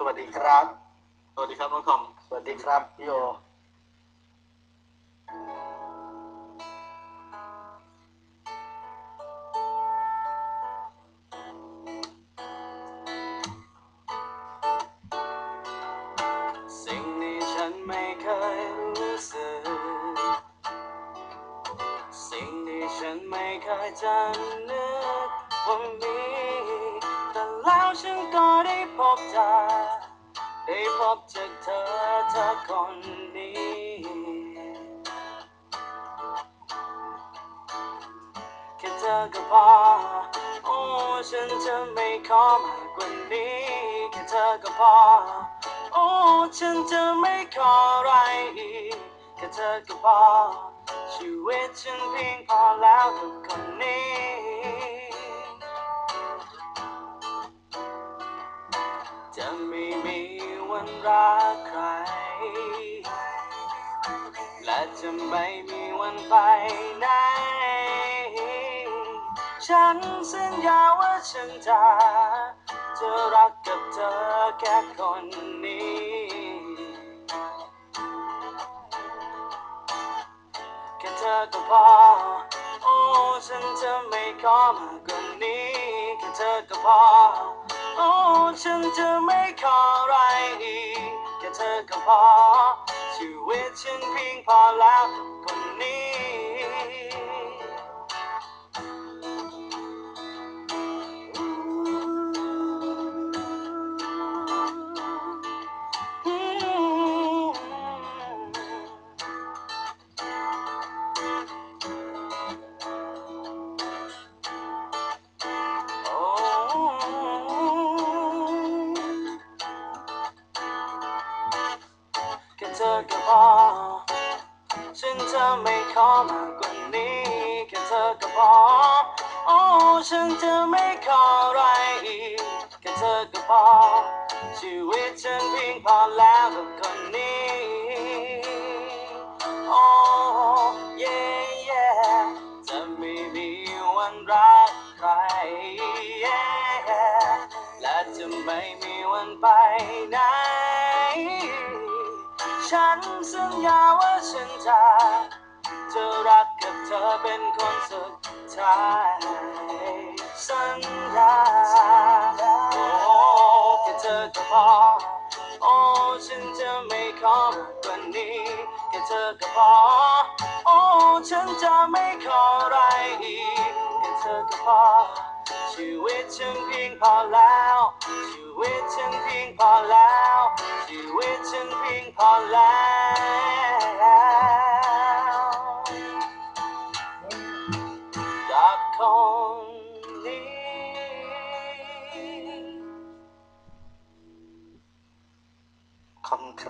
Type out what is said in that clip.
สวัสดีครับ สวัสดีครับน้องทอม สวัสดีครับพี่โอสิ่งที่ฉันไม่เคยรู้สึก สิ่งที่ฉันไม่เคยจะนึกว่ามี แล้วฉันก็ได้พบเธอ ได้พบจากเธอเธอคนนี้ แค่เธอก็พอ โอ้ฉันจะไม่ขอมากกว่านี้ แค่เธอก็พอ โอ้ฉันจะไม่ขออะไรอีก แค่เธอก็พอ ชีวิตฉันเพียงพอแล้วกับคนนี้ จะไม่มีวันรักใคร และจะไม่มีวันไปไหน ฉันสัญญาว่าฉันจะจะรักกับเธอแค่คนนี้แค่เธอก็พอ โอ้ ฉันจะไม่ขอมากกว่านี้แค่เธอก็พอ ฉันจะไม่ขออะไรอีกแค่เธอก็พอชีวิตฉันเพียงพอแล้วคนนี้ เธอก็พอฉันจะไม่ขอมากกว่านี้แค่เธอก็พอโอ้ฉันจะไม่ขออะไรอีกแค่เธอก็พอชีวิตฉันเพียงพอแล้วกับคนนี้โอ้เย่เย่จะไม่มีวันรักใครและจะไม่มีวันไปไหน จะรักกับเธอเป็นคนสุดท้ายสัญญาโอ้แค่เธอก็พอโอ้ฉันจะไม่ขอมากกว่านี้แค่เธอก็พอโอ้ฉันจะไม่ขออะไรอีกแค่เธอก็พอชีวิตฉันเพียงพอแล้ว ชีวิตฉันเพียงพอแล้ว ชีวิตฉันเพียงพอแล้ว กับค